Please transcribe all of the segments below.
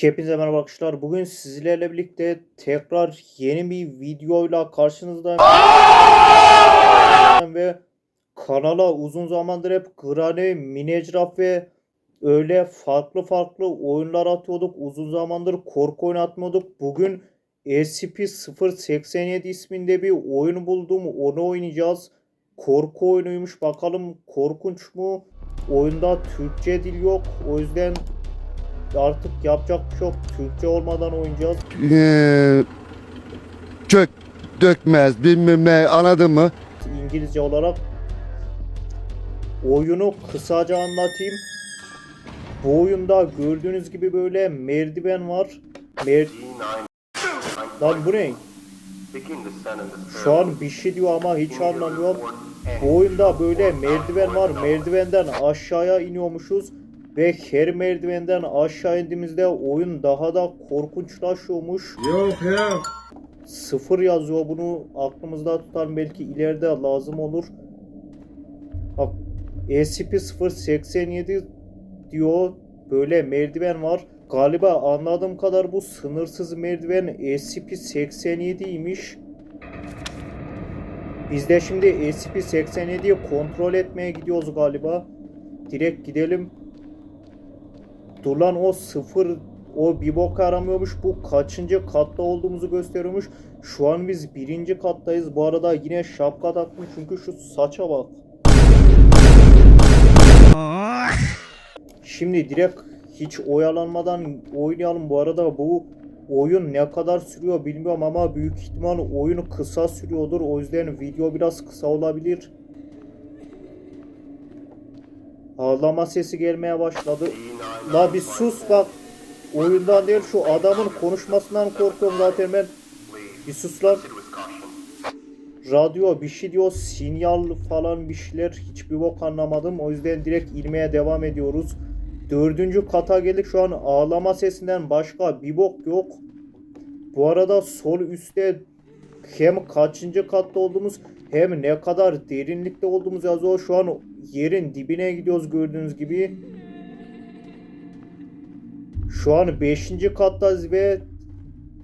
Hepinize merhaba arkadaşlar. Bugün sizlerle birlikte tekrar yeni bir videoyla karşınızdayım. ve kanala uzun zamandır hep Granny, Minecraft ve öyle farklı farklı oyunlar atıyorduk. Uzun zamandır korku oyunu atmıyorduk. Bugün SCP-087 isminde bir oyun buldum. Onu oynayacağız. Korku oyunuymuş. Bakalım korkunç mu? Oyunda Türkçe dil yok. O yüzden artık yapacak bir şey yok. Türkçe olmadan oynayacağız. Ee, kök dökmez bilmem ne anladın mı? İngilizce olarak. Oyunu kısaca anlatayım. Bu oyunda gördüğünüz gibi böyle merdiven var. Mer Lan bu ne? Şu an bir şey diyor ama hiç anlamıyorum. Bu oyunda böyle merdiven var. Merdivenden aşağıya iniyormuşuz. Ve her merdivenden aşağı indiğimizde oyun daha da korkunçlaşıyormuş. Yok yok. Sıfır yazıyor bunu aklımızda tutalım belki ileride lazım olur. Bak SCP-087 diyor böyle merdiven var. Galiba anladığım kadar bu sınırsız merdiven SCP-87'ymiş. Biz de şimdi SCP-87'yi kontrol etmeye gidiyoruz galiba. Direkt gidelim. Dur lan o sıfır o bir bok aramıyormuş. Bu kaçıncı katta olduğumuzu gösteriyormuş. Şu an biz birinci kattayız. Bu arada yine şapka taktım çünkü şu saça bak. Şimdi direkt hiç oyalanmadan oynayalım. Bu arada bu oyun ne kadar sürüyor bilmiyorum ama büyük ihtimal oyunu kısa sürüyordur. O yüzden video biraz kısa olabilir. Ağlama sesi gelmeye başladı. La bir sus bak. Oyundan değil şu adamın konuşmasından korkuyorum zaten ben. Bir sus lan. Radyo bir şey diyor, sinyal falan bir şeyler hiçbir bok anlamadım. O yüzden direkt inmeye devam ediyoruz. Dördüncü kata geldik şu an ağlama sesinden başka bir bok yok. Bu arada sol üstte hem kaçıncı katta olduğumuz hem ne kadar derinlikte olduğumuz yazıyor. Şu an yerin dibine gidiyoruz gördüğünüz gibi. Şu an 5. kattayız ve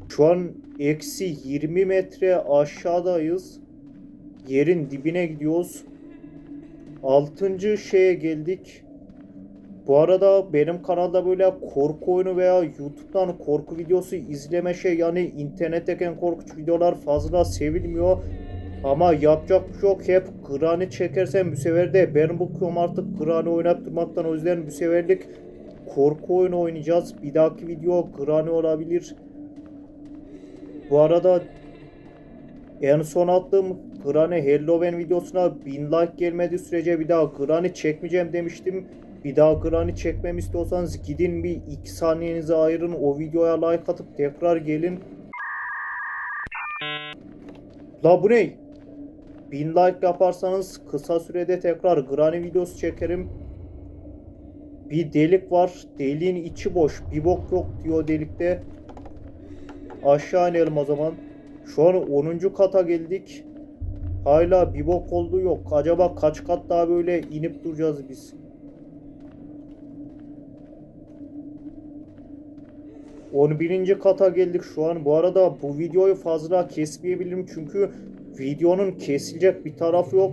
şu an eksi 20 metre aşağıdayız. Yerin dibine gidiyoruz. 6. şeye geldik. Bu arada benim kanalda böyle korku oyunu veya YouTube'dan korku videosu izleme şey yani internetteki korkunç videolar fazla sevilmiyor. Ama yapacak bir şey yok. Hep Granny çekersem bu sefer de ben bıkıyorum artık Granny oynayıp durmaktan. O yüzden bu seferlik korku oyunu oynayacağız. Bir dahaki video Granny olabilir. Bu arada en son attığım Granny Halloween videosuna 1000 like gelmediği sürece bir daha Granny çekmeyeceğim demiştim. Bir daha Granny çekmem istiyorsanız gidin bir 2 saniyenizi ayırın o videoya like atıp tekrar gelin. La bu ne? 1000 like yaparsanız kısa sürede tekrar Granny videosu çekerim. Bir delik var. Deliğin içi boş. Bir bok yok diyor delikte. Aşağı inelim o zaman. Şu an 10. kata geldik. Hala bir bok olduğu yok. Acaba kaç kat daha böyle inip duracağız biz? 11. kata geldik şu an. Bu arada bu videoyu fazla kesmeyebilirim çünkü videonun kesilecek bir tarafı yok.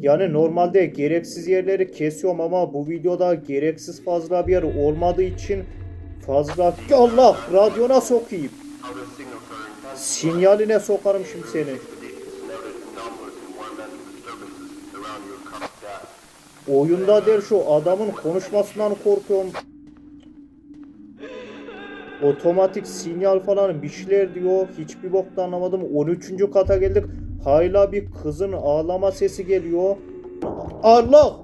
Yani normalde gereksiz yerleri kesiyorum ama bu videoda gereksiz fazla bir yer olmadığı için fazla Allah radyona sokayım. Sinyaline sokarım şimdi seni. Oyunda der şu adamın konuşmasından korkuyorum. Otomatik sinyal falan bir şeyler diyor. Hiçbir bokta anlamadım. 13. kata geldik. Hala bir kızın ağlama sesi geliyor. Allah!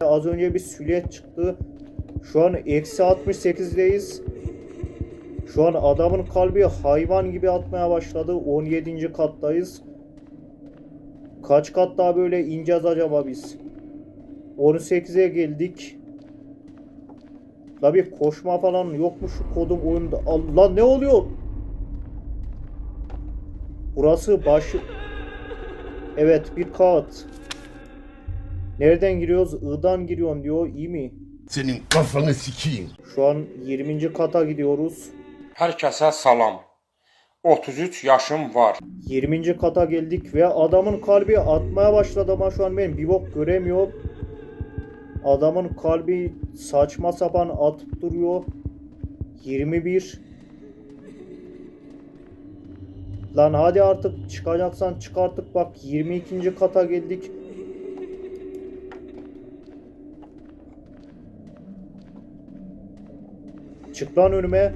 Az önce bir süliyet çıktı. Şu an eksi 68'deyiz. Şu an adamın kalbi hayvan gibi atmaya başladı. 17. kattayız. Kaç kat daha böyle ineceğiz acaba biz? 18'e geldik. Tabii koşma falan yokmuş şu kodum oyunda. Allah ne oluyor? Burası başı... Evet bir kat. Nereden giriyoruz? I'dan giriyorum diyor. İyi mi? Senin kafanı sikeyim. Şu an 20. kata gidiyoruz. Herkese salam. 33 yaşım var. 20. kata geldik ve adamın kalbi atmaya başladı ama şu an ben bir bok göremiyorum. Adamın kalbi saçma sapan atıp duruyor. 21 Lan hadi artık çıkacaksan çık artık bak 22. kata geldik. Çık lan önüme.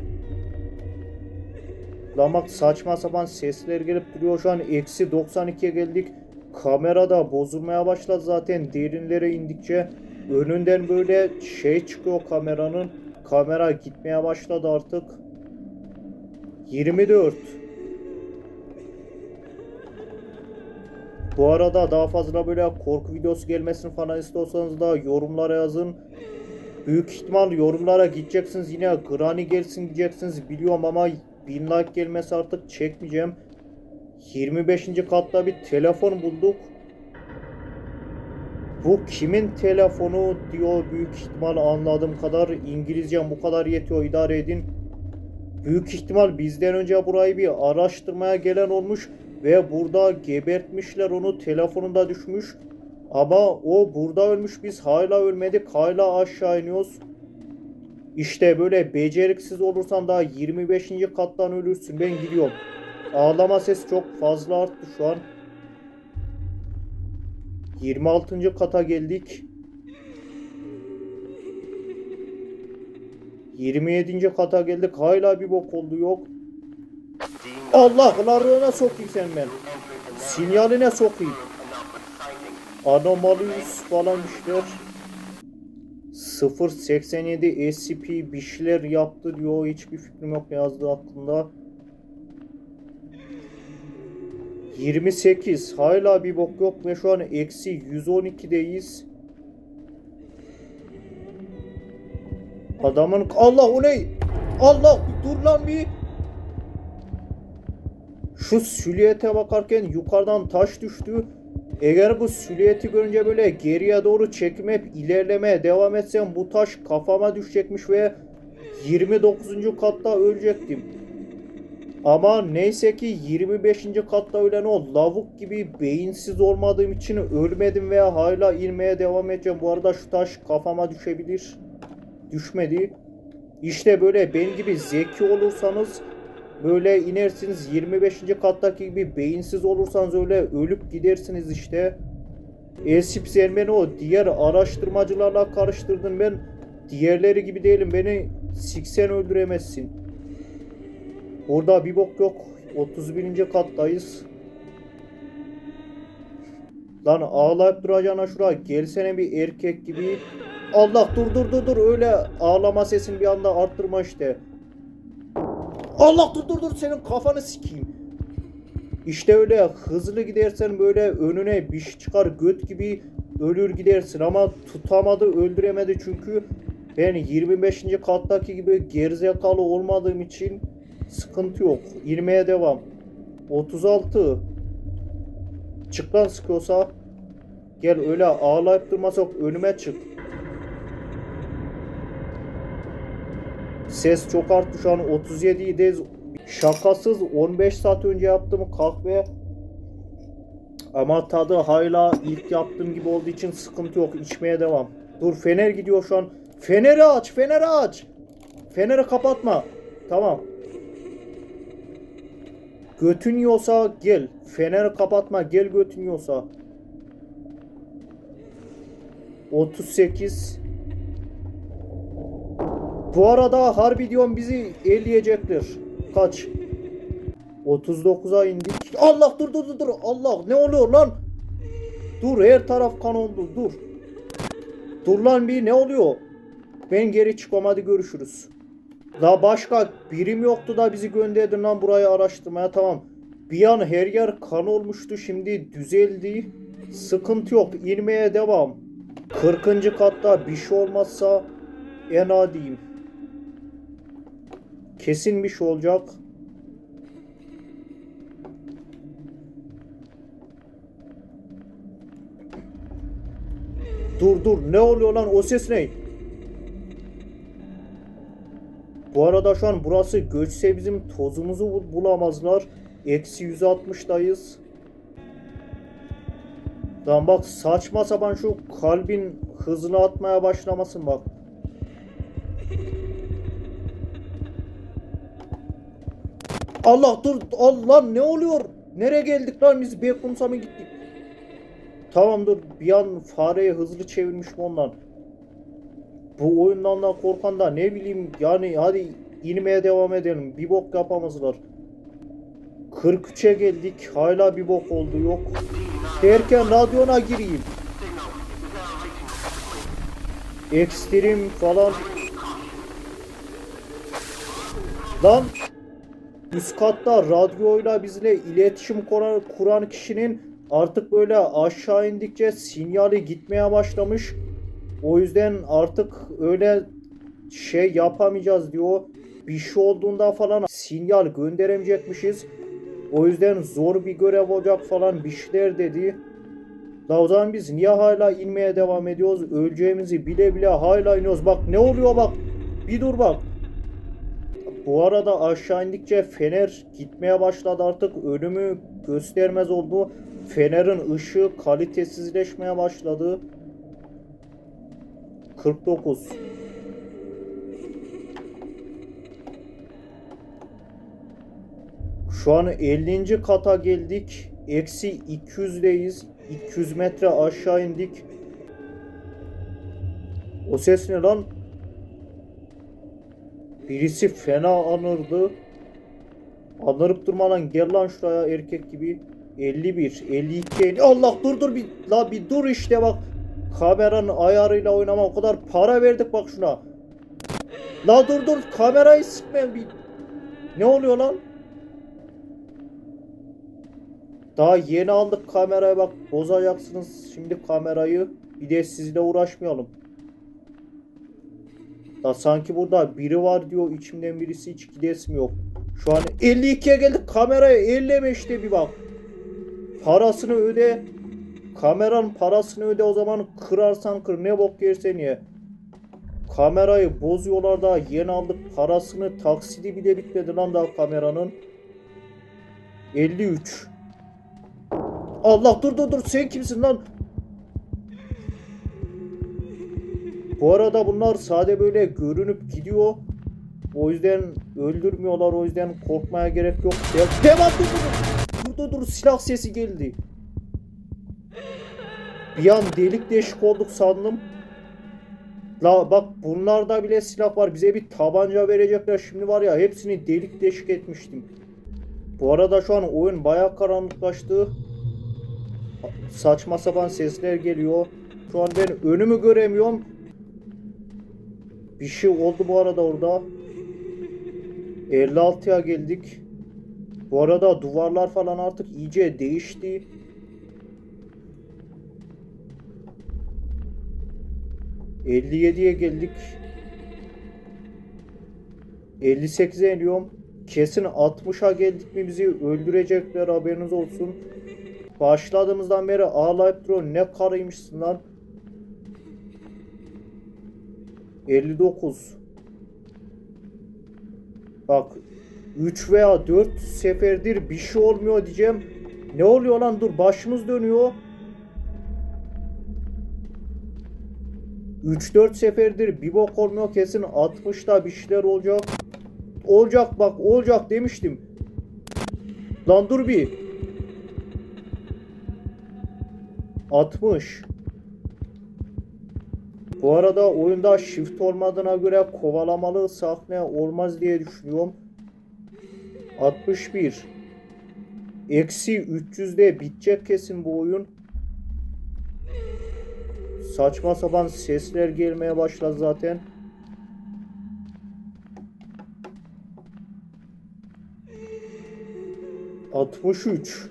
Lan bak saçma sapan sesler gelip duruyor şu an eksi 92'ye geldik. Kamera da bozulmaya başladı zaten derinlere indikçe. Önünden böyle şey çıkıyor kameranın. Kamera gitmeye başladı artık. 24. Bu arada daha fazla böyle korku videosu gelmesini falan istiyorsanız da yorumlara yazın. Büyük ihtimal yorumlara gideceksiniz yine Granny gelsin diyeceksiniz biliyorum ama 1000 like gelmesi artık çekmeyeceğim. 25. katta bir telefon bulduk. Bu kimin telefonu diyor büyük ihtimal anladığım kadar İngilizcem bu kadar yetiyor idare edin. Büyük ihtimal bizden önce burayı bir araştırmaya gelen olmuş ve burada gebertmişler onu telefonunda düşmüş. Ama o burada ölmüş biz hala ölmedik hala aşağı iniyoruz. İşte böyle beceriksiz olursan daha 25. kattan ölürsün ben gidiyorum. Ağlama sesi çok fazla arttı şu an. 26. kata geldik. 27. kata geldik. Hala bir bok oldu yok. Allah'larına sokayım sen ben. Sinyaline sokayım. Anomaliyus falan bir şeyler. 087 SCP bir şeyler yaptı diyor. Hiçbir fikrim yok yazdığı hakkında. 28. Hala bir bok yok ve şu an eksi 112'deyiz. Adamın Allah o ne? Allah dur lan bir. Şu silüete bakarken yukarıdan taş düştü. Eğer bu silüeti görünce böyle geriye doğru çekmep ilerlemeye devam etsem bu taş kafama düşecekmiş ve 29. katta ölecektim. Ama neyse ki 25. katta ölen o lavuk gibi beyinsiz olmadığım için ölmedim ve hala inmeye devam edeceğim. Bu arada şu taş kafama düşebilir. Düşmedi. İşte böyle ben gibi zeki olursanız böyle inersiniz 25. kattaki gibi beyinsiz olursanız öyle ölüp gidersiniz işte. Esip sen beni o diğer araştırmacılarla karıştırdın ben diğerleri gibi değilim beni siksen öldüremezsin. Burada bir bok yok 31. kattayız. Lan ağlayıp duracağına şuraya gelsene bir erkek gibi. Allah dur dur dur dur öyle ağlama sesini bir anda arttırma işte. Allah dur dur dur senin kafanı sikeyim. İşte öyle hızlı gidersen böyle önüne bir şey çıkar göt gibi ölür gidersin ama tutamadı öldüremedi çünkü ben 25. kattaki gibi gerizekalı olmadığım için sıkıntı yok. İnmeye devam. 36 Çık lan sıkıyorsa Gel öyle ağlayıp durmasa yok önüme çık. Ses çok arttı şu an 37'deyiz. Şakasız 15 saat önce yaptığım kahve ama tadı hala ilk yaptığım gibi olduğu için sıkıntı yok. İçmeye devam. Dur fener gidiyor şu an. Feneri aç, feneri aç. Feneri kapatma. Tamam. Götün yiyorsa gel. Feneri kapatma. Gel götün yiyorsa. 38 Bu arada harbi diyorum bizi elleyecekler. Kaç? 39'a indik. Allah dur dur dur. Allah ne oluyor lan? Dur her taraf kan oldu. Dur. Dur lan bir ne oluyor? Ben geri çıkmam hadi görüşürüz. La başka birim yoktu da bizi gönderdin lan burayı araştırmaya tamam. Bir an her yer kan olmuştu şimdi düzeldi. Sıkıntı yok inmeye devam. 40. katta bir şey olmazsa en adiyim. Kesin bir şey olacak. Dur dur ne oluyor lan o ses ne? Bu arada şu an burası göçse bizim tozumuzu bul- bulamazlar. Eksi 160'dayız. Lan bak saçma sapan şu kalbin hızını atmaya başlamasın bak. Allah dur Allah ne oluyor? Nereye geldik lan biz Bekums'a mı gittik? Tamam dur bir an fareye hızlı çevirmişim ondan. Bu oyundan da korkan da ne bileyim yani hadi inmeye devam edelim. Bir bok yapamazlar. 43'e geldik. Hala bir bok oldu yok. Derken radyona gireyim. Ekstrem falan. Lan üst katta radyoyla bizle iletişim kuran kişinin artık böyle aşağı indikçe sinyali gitmeye başlamış. O yüzden artık öyle şey yapamayacağız diyor. Bir şey olduğunda falan sinyal gönderemeyecekmişiz. O yüzden zor bir görev olacak falan bir şeyler dedi. Zaman biz niye hala inmeye devam ediyoruz? Öleceğimizi bile bile hala iniyoruz. Bak ne oluyor bak. Bir dur bak. Bu arada aşağı indikçe fener gitmeye başladı artık. Önümü göstermez oldu. Fenerin ışığı kalitesizleşmeye başladı. 49. Şu an 50. kata geldik. Eksi 200'deyiz. 200 metre aşağı indik. O ses ne lan? Birisi fena anırdı. Anırıp durma lan gel lan şuraya erkek gibi. 51, 52, 50. Allah dur dur bir la bir dur işte bak. Kameranın ayarıyla oynama o kadar para verdik bak şuna. La dur dur kamerayı sıkma bir. Ne oluyor lan? Daha yeni aldık kamerayı bak bozacaksınız şimdi kamerayı. Bir de sizle uğraşmayalım. Da sanki burada biri var diyor içimden birisi hiç gidesim yok. Şu an 52'ye geldik kameraya elleme işte bir bak. Parasını öde. Kameranın parasını öde o zaman kırarsan kır ne bok yersen ye. Kamerayı bozuyorlar daha yeni aldık parasını taksidi bile bitmedi lan daha kameranın. 53. Allah dur dur dur sen kimsin lan? Bu arada bunlar sade böyle görünüp gidiyor. O yüzden öldürmüyorlar. O yüzden korkmaya gerek yok. De- devam dur dur. Dur dur dur silah sesi geldi. Bir an delik deşik olduk sandım. La bak bunlarda bile silah var. Bize bir tabanca verecekler. Şimdi var ya hepsini delik deşik etmiştim. Bu arada şu an oyun baya karanlıklaştı. Saçma sapan sesler geliyor. Şu an ben önümü göremiyorum. Bir şey oldu bu arada orada. 56'ya geldik. Bu arada duvarlar falan artık iyice değişti. ...57'ye geldik. 58'e iniyorum. Kesin 60'a geldik mi bizi öldürecekler haberiniz olsun. Başladığımızdan beri ağlayıp duruyor. Ne karıymışsın lan. 59. Bak 3 veya 4 seferdir bir şey olmuyor diyeceğim. Ne oluyor lan dur başımız dönüyor. 3-4 seferdir bir bok olmuyor kesin 60'da bir şeyler olacak. Olacak bak olacak demiştim. Lan dur bir. 60. Bu arada oyunda shift olmadığına göre kovalamalı sahne olmaz diye düşünüyorum. 61. Eksi 300'de bitecek kesin bu oyun. Saçma sapan sesler gelmeye başladı zaten. Altmış üç.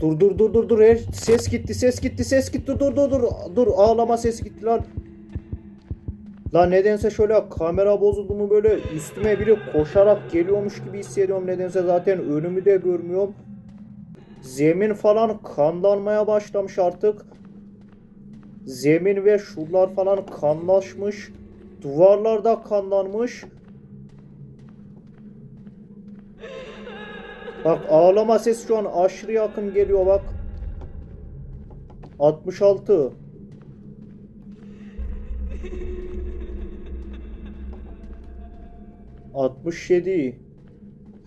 Dur dur dur dur dur her ses gitti ses gitti ses gitti dur dur dur dur ağlama ses gitti lan. Lan nedense şöyle kamera bozuldu mu böyle üstüme biri koşarak geliyormuş gibi hissediyorum nedense zaten önümü de görmüyorum. Zemin falan kanlanmaya başlamış artık. Zemin ve şuralar falan kanlaşmış. Duvarlar da kanlanmış. Bak ağlama sesi şu an aşırı yakın geliyor bak. 66 67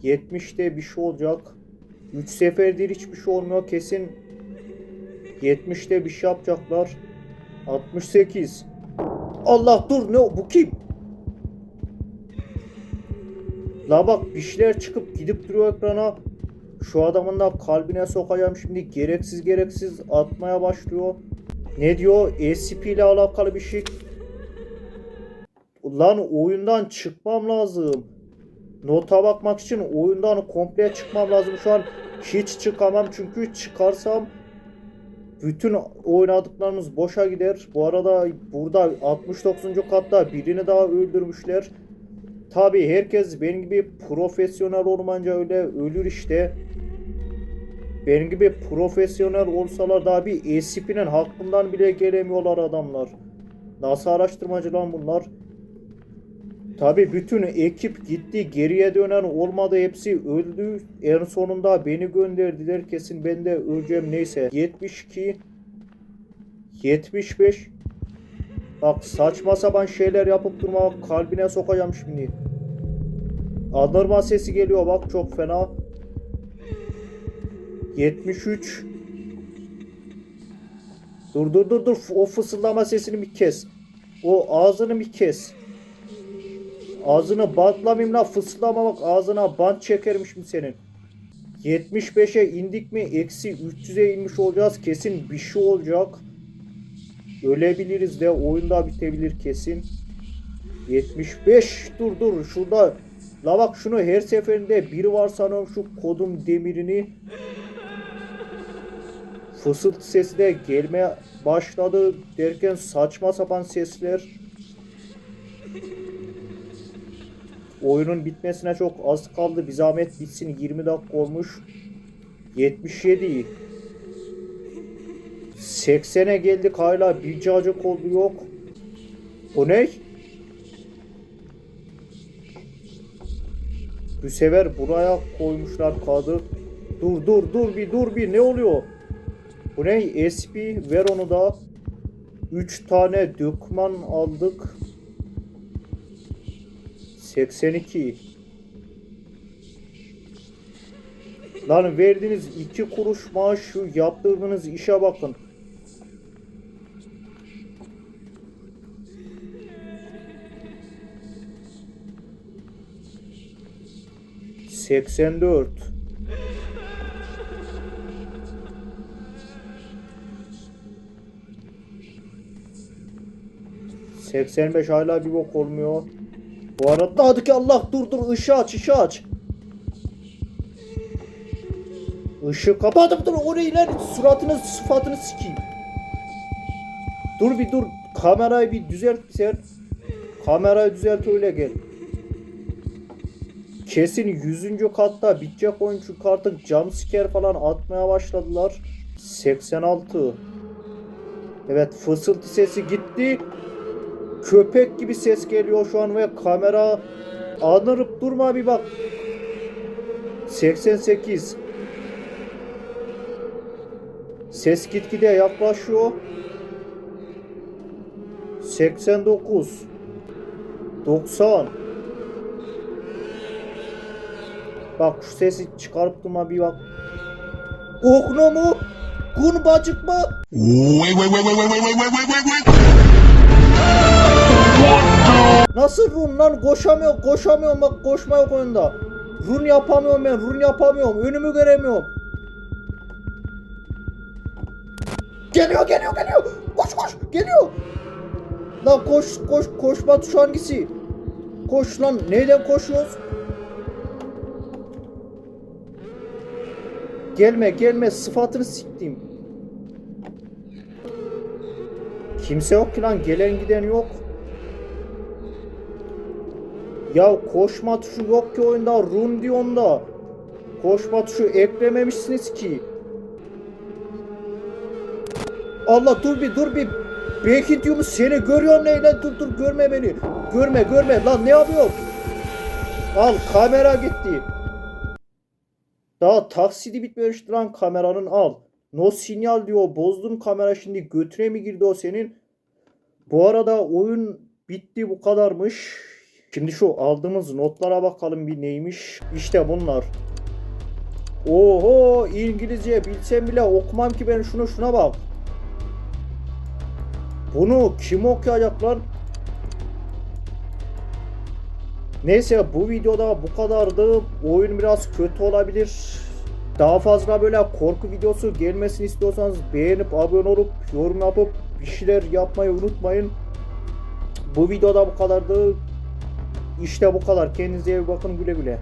70'te bir şey olacak. 3 seferdir hiçbir şey olmuyor. Kesin 70'te bir şey yapacaklar. 68 Allah dur ne bu kim? La bak bir şeyler çıkıp gidip duruyor ekrana. Şu adamın da kalbine sokacağım şimdi gereksiz gereksiz atmaya başlıyor. Ne diyor? SCP ile alakalı bir şey. Lan oyundan çıkmam lazım. Nota bakmak için oyundan komple çıkmam lazım. Şu an hiç çıkamam çünkü çıkarsam bütün oynadıklarımız boşa gider. Bu arada burada 69. katta birini daha öldürmüşler. Tabi herkes benim gibi profesyonel olmanca öyle ölür işte. Benim gibi profesyonel olsalar daha bir SCP'nin hakkından bile gelemiyorlar adamlar. Nasıl araştırmacı lan bunlar? Tabi bütün ekip gitti geriye dönen olmadı hepsi öldü. En sonunda beni gönderdiler kesin ben de öleceğim neyse. 72 75 Bak saçma sapan şeyler yapıp durma kalbine sokacağım şimdi. Anırma sesi geliyor bak çok fena. 73 Dur dur dur dur o fısıldama sesini bir kes. O ağzını bir kes. Ağzını bantlamayayım la fısıldama bak ağzına bant çekerim şimdi senin. 75'e indik mi eksi 300'e inmiş olacağız kesin bir şey olacak. Ölebiliriz de oyunda bitebilir kesin. 75 dur dur şurada la bak şunu her seferinde biri var sanıyorum şu kodum demirini fısıltı sesi de gelmeye başladı derken saçma sapan sesler oyunun bitmesine çok az kaldı bir zahmet bitsin 20 dakika olmuş 77 80'e geldik hala bir cacık oldu yok. O ne? Bu sefer buraya koymuşlar kadı. Dur dur dur bir dur bir ne oluyor? Bu ne? SP ver onu da. 3 tane dökman aldık. 82 Lan verdiğiniz 2 kuruş maaş şu yaptırdığınız işe bakın. Seksen dört. Seksen beş hala bir bok olmuyor. Bu arada hadi ki Allah dur dur ışığı aç ışığı aç. Işığı kapadım dur orayı lan suratını sıfatını sikeyim. Dur bir dur kamerayı bir düzelt sen. Kamerayı düzelt öyle gel. Kesin 100. katta bitecek oyun çünkü artık jumpscare falan atmaya başladılar. 86 Evet fısıltı sesi gitti. Köpek gibi ses geliyor şu an ve kamera anırıp durma bir bak. 88 Ses gitgide yaklaşıyor. 89 90 Bak şu sesi çıkarıp durma bir bak. Okno mu? Kun bacık mı? Wait, wait, wait, wait, wait, wait, wait, wait, wait, wait. Nasıl run lan? Koşamıyorum, koşamıyorum bak koşma yok oyunda. Run yapamıyorum ben, run yapamıyorum. Önümü göremiyorum. Geliyor, geliyor, geliyor. Koş, koş, geliyor. Lan koş, koş, koşma tuşu hangisi? Koş lan, neyden koşuyoruz? Gelme, gelme, sıfatını siktim. Kimse yok ki lan, gelen giden yok. Ya koşma tuşu yok ki oyunda run diyorsun da. Koşma tuşu eklememişsiniz ki. Allah dur bir dur bir. Belki diyorum seni görüyorum ne lan dur dur görme beni. Görme görme lan ne yapıyorsun? Al kamera gitti. Daha taksidi bitmemişti lan kameranın al. No sinyal diyor bozdun kamera şimdi götüne mi girdi o senin? Bu arada oyun bitti bu kadarmış. Şimdi şu aldığımız notlara bakalım bir neymiş. İşte bunlar. Oho İngilizce bilsem bile okumam ki ben şunu şuna bak. Bunu kim okuyacak lan? Neyse bu videoda bu kadardı. Oyun biraz kötü olabilir. Daha fazla böyle korku videosu gelmesini istiyorsanız beğenip abone olup yorum yapıp bir şeyler yapmayı unutmayın. Bu videoda bu kadardı. İşte bu kadar. Kendinize iyi bakın güle güle.